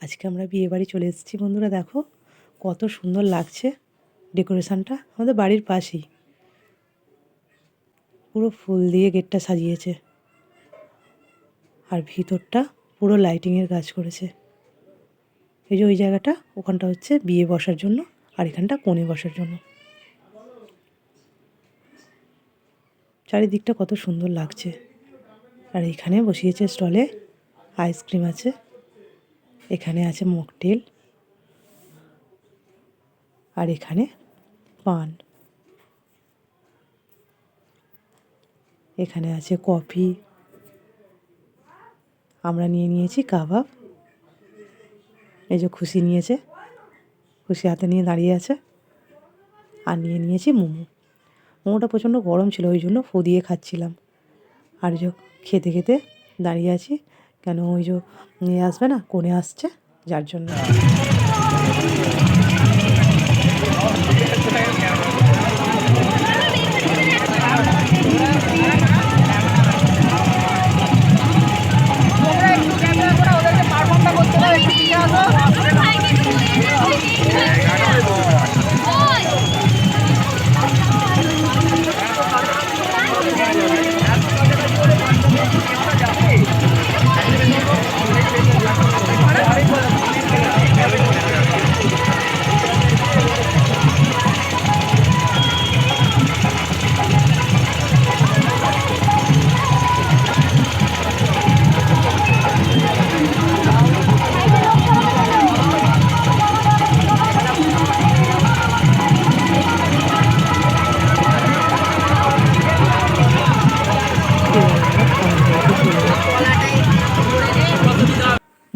আজকে আমরা বিয়ে বাড়ি চলে এসেছি বন্ধুরা, দেখো কত সুন্দর লাগছে ডেকোরেশনটা। আমাদের বাড়ির পাশেই। পুরো ফুল দিয়ে গেটটা সাজিয়েছে। আর ভিতরটা পুরো লাইটিংয়ের কাজ করেছে। এই যে ওই জায়গাটা, ওখানটা হচ্ছে বিয়ে বসার জন্য, আর এখানটা কোণে বসার জন্য। চারিদিকটা কত সুন্দর লাগছে। আর এখানে বসিয়েছে স্টলে আইসক্রিম আছে। এখানে আছে মকটেল আর এখানে পান। এখানে আছে কফি। আমরা নিয়ে নিয়েছি কাবাব। এই যে খুশি নিয়েছে, খুশি হাতে নিয়ে দাঁড়িয়ে আছে। আর নিয়ে নিয়েছি মোমো। মোমোটা প্রচণ্ড গরম ছিল, ওই জন্য ফু দিয়ে খাচ্ছিলাম। আর যে খেতে খেতে দাঁড়িয়ে আছি কেন ওই যে নিয়ে আসবে না কোণে আসছে? যার জন্য।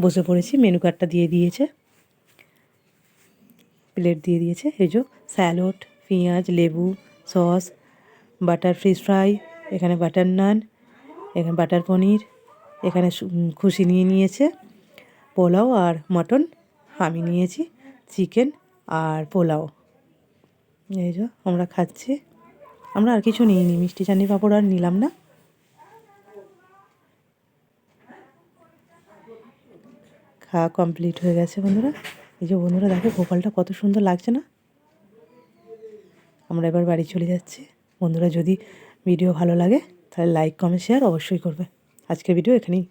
বসে পড়েছি মেনু কার্ডটা দিয়ে দিয়েছে। প্লেট দিয়ে দিয়েছে, এই যে স্যালোড পেঁয়াজ, লেবু সস বাটার ফিশ ফ্রাই এখানে বাটার নান এখানে বাটার পনির, এখানে খুশি নিয়ে নিয়েছে, পোলাও আর মটন আমি নিয়েছি চিকেন আর পোলাও। এই যে আমরা খাচ্ছি। আমরা আর কিছু নিইনি, মিষ্টি চাটনি পাঁপড় আর নিলাম না। খাওয়া কমপ্লিট হয়ে গেছে বন্ধুরা। এই যে বন্ধুরা, দেখো গোপালটা কত সুন্দর লাগছে না? আমরা এবার বাড়ি চলে যাচ্ছি। বন্ধুরা, যদি ভিডিও ভালো লাগে, তাহলে লাইক কমেন্ট শেয়ার অবশ্যই করবে। আজকের ভিডিও এখানেই